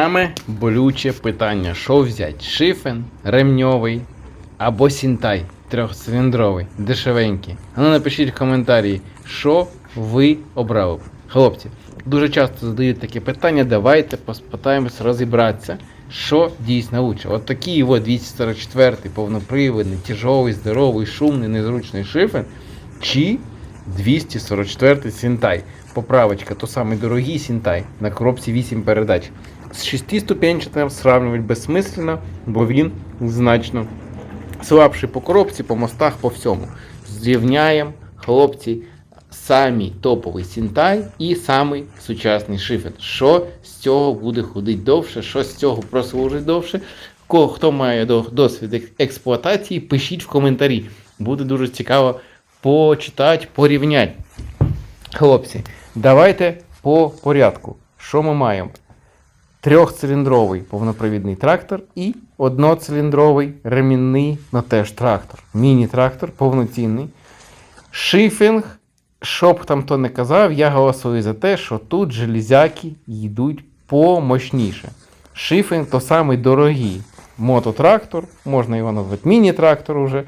Саме болюче питання: що взяти? Шифен ремньовий або сінтай трьохциліндровий, дешевенький. Ну напишіть в коментарі, що ви обрали. Хлопці, дуже часто задають таке питання, давайте поспитаємось розібратися, що дійсно лучше. От такий от 244 повнопривідний, тяжовий, здоровий, шумний, незручний шифен, чи 244 Сінтай. Поправочка, то самий дорогий Сінтай на коробці 8 передач. З 6 ступенчатим сравнювати безсмисленно, бо він значно слабший по коробці, по мостах, по всьому. Зрівняємо, хлопці, самий топовий Сінтай і самий сучасний шифен. Що з цього буде ходити довше, що з цього прослужить довше. Хто має досвід експлуатації, пишіть в коментарі. Буде дуже цікаво почитати, порівняти. Хлопці, давайте по порядку. Що ми маємо? Трьохциліндровий повнопривідний трактор і одноциліндровий ремінний, ну теж трактор. Міні-трактор повноцінний. Шифінг, що б там хто не казав, я голосую за те, що тут железяки йдуть помощніше. Шифінг то самий дорогий мототрактор, можна його назвати міні-трактор уже,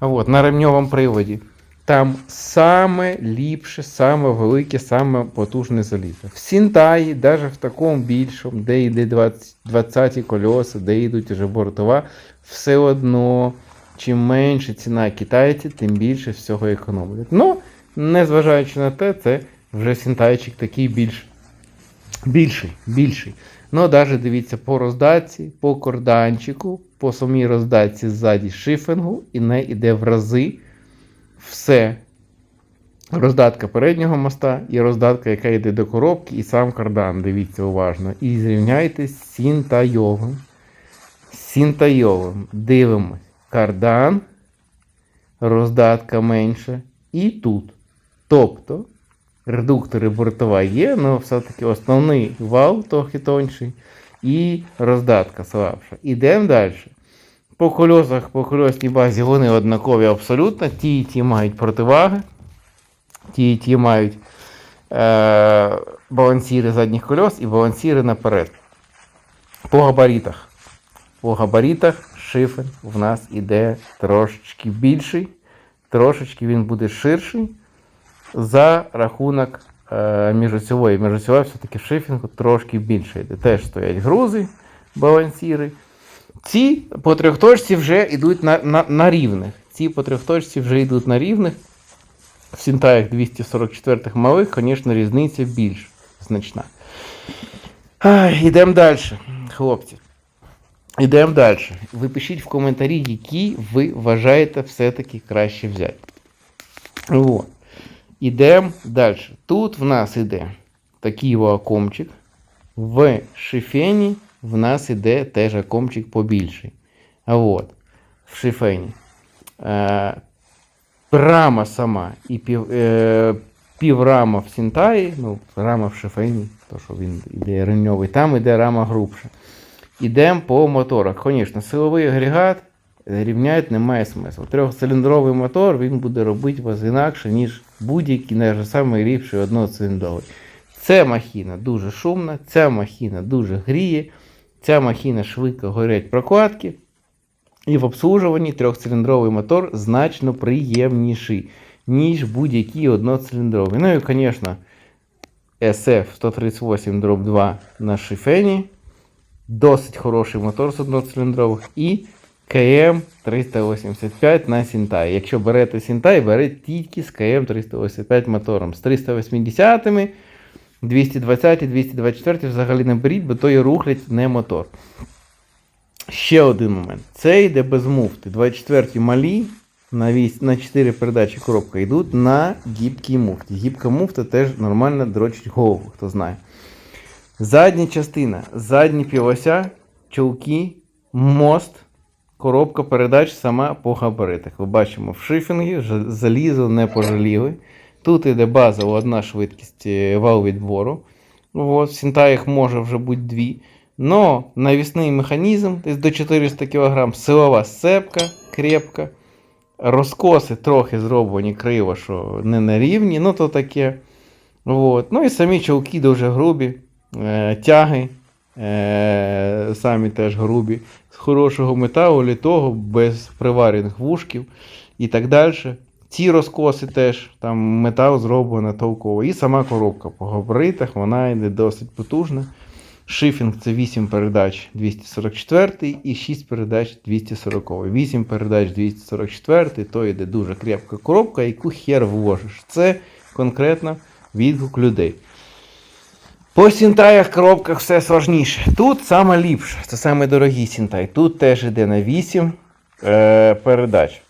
от, на ремньовому приводі. Там саме ліпше, саме велике, саме потужне залізо. В Сінтаї, навіть в такому більшому, де йде 20, 20 кольоса, де йдуть вже бортова, все одно, чим менше ціна китайці, тим більше всього економлять. Ну, незважаючи на те, це вже Сінтайчик такий більш, більший, більший. Ну, навіть дивіться по роздатці, по корданчику, по самій роздатці ззаді шифингу, і не йде в рази все. Роздатка переднього моста і роздатка, яка йде до коробки, і сам кардан. Дивіться уважно. І зрівняйте з сінтайовим. Сінтайовим. Дивимось. Кардан, роздатка менша. І тут. Тобто, редуктори бортова є, але все-таки основний вал трохи тонший. І роздатка слабша. Ідемо далі. По кольосах, по кольосній базі вони однакові абсолютно. Ті і ті мають противаги. Ті і ті мають е- балансіри задніх кольос і балансіри наперед. По габаритах. По габаритах шифен в нас іде трошечки більший. Трошечки він буде ширший за рахунок е- міжосьової. Міжосьова все-таки шифінгу трошки більше йде. Теж стоять грузи, балансіри. Ці по трьохточці вже йдуть на, на, на рівних. Ці по трьохточці вже йдуть на рівних. В Сінтаях 244 малих, звісно, різниця більш значна. Йдемо далі, хлопці. Йдемо далі. Ви пишіть в коментарі, які ви вважаєте все-таки краще взяти. О. Ідемо далі. Тут в нас іде такий вакуумчик. В шифені в нас іде теж акомчик побільший. От, в шифені. Е, рама сама і пів, е, піврама в Сінтаї, ну, рама в шифені, то що він іде ремньовий, там іде рама грубша. Ідемо по моторах. Звісно, силовий агрегат рівняти немає смислу. Трьохциліндровий мотор він буде робити вас інакше, ніж будь-який навіть самий одноциліндровий. Ця махіна дуже шумна, ця махіна дуже гріє, ця махіна швидко горять прокладки. І в обслужуванні трьохциліндровий мотор значно приємніший, ніж будь-який одноциліндровий. Ну і, звісно, SF 138 дроб 2 на шифені. Досить хороший мотор з одноциліндрових. І КМ 385 на Сінтай. Якщо берете Сінтай, берете тільки з КМ 385 мотором. З 380 220 224 взагалі не беріть, бо то є рухлять не мотор. Ще один момент. Це йде без муфти. 24-ті малі на, вісь, на 4 передачі коробка йдуть на гібкій муфті. Гібка муфта теж нормально дрочить голову, хто знає. Задня частина, задні півося, чолки, мост, коробка передач сама по габаритах. Ви бачимо в шифінгі, залізо не пожаліли. Тут іде базова одна швидкість е, вал відбору. От, в Сінтаях може вже бути дві. Но навісний механізм десь до 400 кг, силова сцепка крепка. Розкоси трохи зроблені криво, що не на рівні, ну то таке. От. Ну і самі чолки дуже грубі, е, тяги е, самі теж грубі, з хорошого металу, літого, без приварених вушків і так далі. Ці розкоси теж, там метал зроблено толково. І сама коробка по габаритах, вона йде досить потужна. Шифінг це 8 передач 244 і 6 передач 240. 8 передач 244, то йде дуже крепка коробка, яку хер вложиш. Це конкретно відгук людей. По сінтаях коробках все сложніше. Тут саме ліпше, це саме дорогий сінтай. Тут теж йде на 8 е, передач.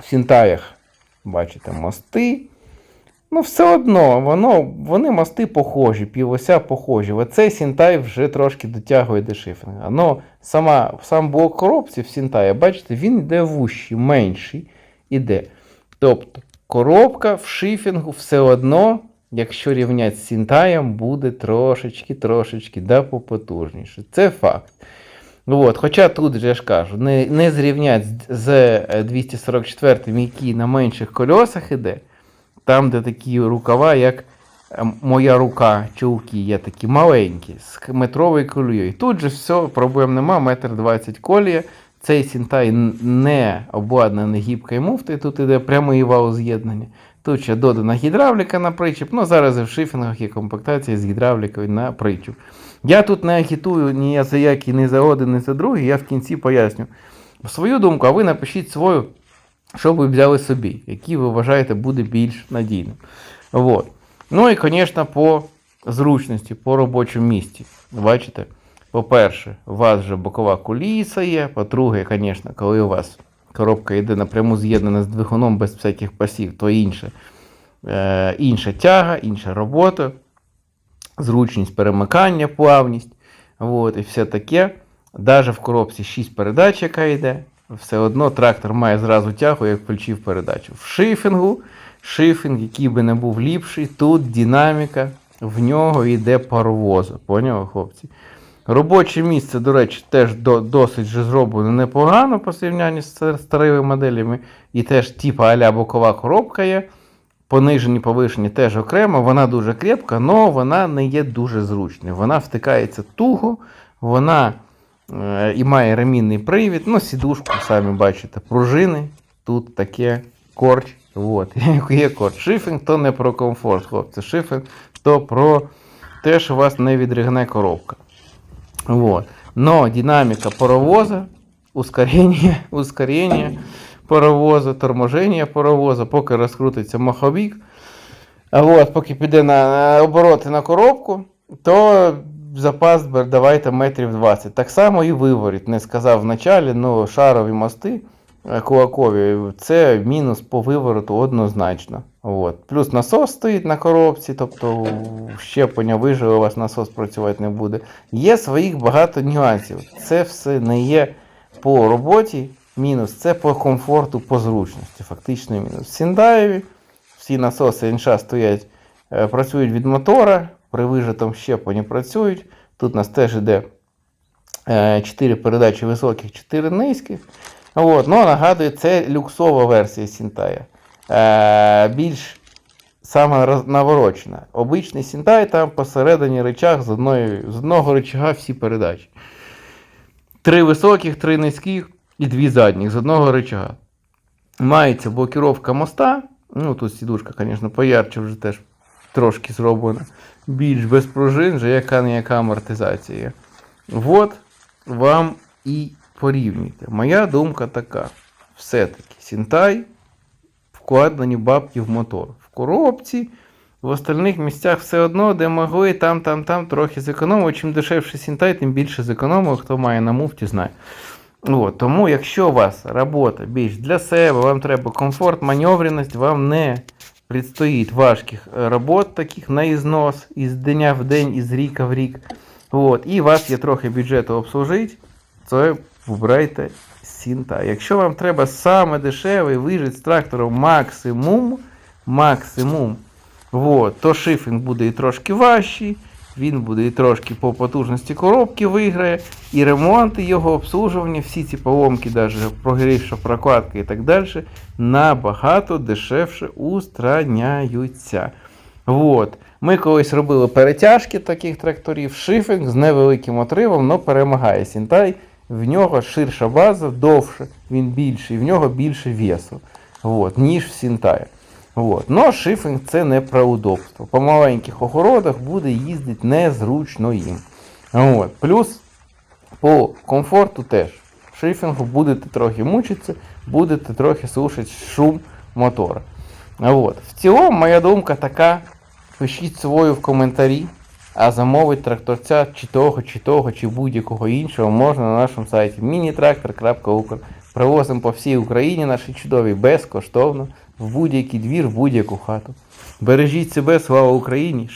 В сінтаях, бачите, мости. Ну, все одно, воно, вони мости похожі, півося похожі. Оцей Сінтай вже трошки дотягує до шифринга. Но сама, сам блок коробці в Сінтаї, бачите, він йде вущий, менший іде. Тобто коробка в шифінгу все одно, якщо рівняти з Сінтаєм, буде трошечки-трошечки да, попотужніше. Це факт. Ну От, хоча тут же я ж кажу, не, не зрівнять з- з е, 244 який на менших колесах іде там, де такі рукава, як е, моя рука, чулки є такі маленькі, з метровою колією. Тут же все, проблем нема, метр двадцять колія. Цей сінтай не обладнаний гібкою муфтою, тут іде прямий вал з'єднання. Тут ще додана гідравліка на причіп. Ну, зараз і в шифінгах є комплектація з гідравлікою на причіп. Я тут не агітую ні за які, ні за один, ні за другий, я в кінці поясню свою думку, а ви напишіть свою що ви взяли собі, який ви вважаєте буде більш надійним. Вот. Ну і, звісно, по зручності, по робочому місці. Бачите? По-перше, у вас вже бокова куліса є. По-друге, звісно, коли у вас коробка йде напряму з'єднана з двигуном без всяких пасів, то інше, е, інша тяга, інша робота, зручність перемикання, плавність. Вот, і все таке. Даже в коробці 6 передач, яка йде, все одно трактор має зразу тягу, як включив передачу. В шифінгу, шифінг, який би не був ліпший, тут динаміка, в нього йде паровоза. Поняли, хлопці? Робоче місце, до речі, теж до, досить же зроблено непогано по порівнянні з старими моделями. І теж типа аля бокова коробка є. Понижені, повишені теж окремо, вона дуже крепка, але вона не є дуже зручною. Вона втикається туго, вона е, і має ремінний привід, ну, сідушку, самі бачите, пружини. Тут таке корч. От, є корч. Шифінг то не про комфорт, хлопці. Шифінг то про те, що вас не відригне коробка. Но динамика паровоза, ускорение, ускорение паровоза, торможення паровоза, поки розкрутиться маховік, от, поки піде на, обороти на коробку, то запас давайте метрів 20. Так само і виворіт. Не сказав вначалі, ну шарові мости е, кулакові, це мінус по вивороту однозначно. От. Плюс насос стоїть на коробці, тобто щеплення виживе, у вас насос працювати не буде. Є своїх багато нюансів. Це все не є по роботі мінус, це по комфорту, по зручності. Фактично мінус. В Сіндаєві всі насоси інша стоять, е, працюють від мотора, при вижатому щепленні працюють. Тут у нас теж іде 4 передачі високих, 4 низьких. От, ну, нагадую, це люксова версія Сінтая. Е, більш саме наворочена. Обичний Сінтай там посередині речах з, одної, з одного рычага всі передачі. Три високих, три низьких і дві задніх з одного рычага. Мається блокіровка моста. Ну, тут сідушка, звісно, поярче вже теж трошки зроблена. Більш без пружин, вже яка не яка амортизація. От вам і порівнюйте. Моя думка така. Все-таки Сінтай вкладені бабки в мотор. В коробці, в остальних місцях все одно, де могли, там, там, там трохи зекономили. Чим дешевше Сінтай, тим більше зекономив. Хто має на муфті, знає. От, тому, якщо у вас робота більш для себе, вам треба комфорт, маневреність, вам не предстоїть важких е, робот, таких на ізнос із дня в день, із ріка в рік. От, і у вас є трохи бюджету обслужити, то вибирайте Сінта. Якщо вам треба саме дешевий вижить з трактором максимум, максимум, от, то шифінг буде і трошки важчий, він буде і трошки по потужності коробки виграє, і ремонт, його обслужування, всі ці поломки, навіть прогрівша прокладка і так далі, набагато дешевше устраняються. Вот. Ми колись робили перетяжки таких тракторів. Шифінг з невеликим отривом, але перемагає Сінтай. В нього ширша база, довше, він більший, в нього більше весу, вот, ніж в Сінтая. Вот. Но шифінг це не про удобство. По маленьких огородах буде їздити незручно їм. От. Плюс по комфорту теж. Шифінгу будете трохи мучитися, будете трохи слухати шум мотора. От. В цілому, моя думка така. Пишіть свою в коментарі, а замовити тракторця чи того, чи того, чи будь-якого іншого можна на нашому сайті minitractor.ukr. Привозимо по всій Україні наші чудові безкоштовно в будь-який двір, в будь-яку хату. Бережіть себе, слава Україні!